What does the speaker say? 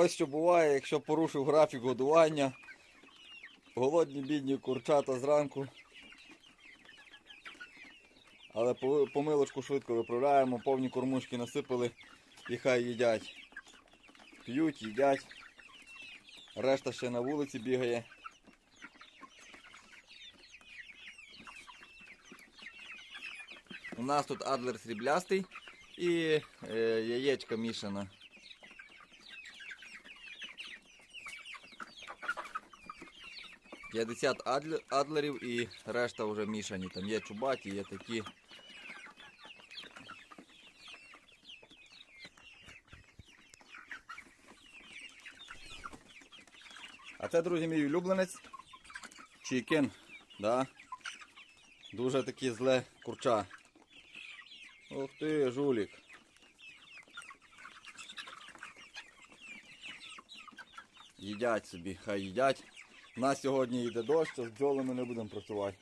ось що буває, якщо порушив графік годування. Голодні бідні курчата зранку. Але помилочку швидко виправляємо, повні кормушки насипали і хай їдять. П'ють, їдять. Решта ще на вулиці бігає. У нас тут адлер сріблястий і е, яєчка мішана. П'ятдесят адл- адлерів і решта вже мішані. Там є чубаті, є такі. А це, друзі, мій улюбленець. Чікен. Да? Дуже такі зле курча. Ух ти, жулік. Їдять собі, хай їдять. У нас сьогодні йде дощ, то з бджолами не будемо працювати.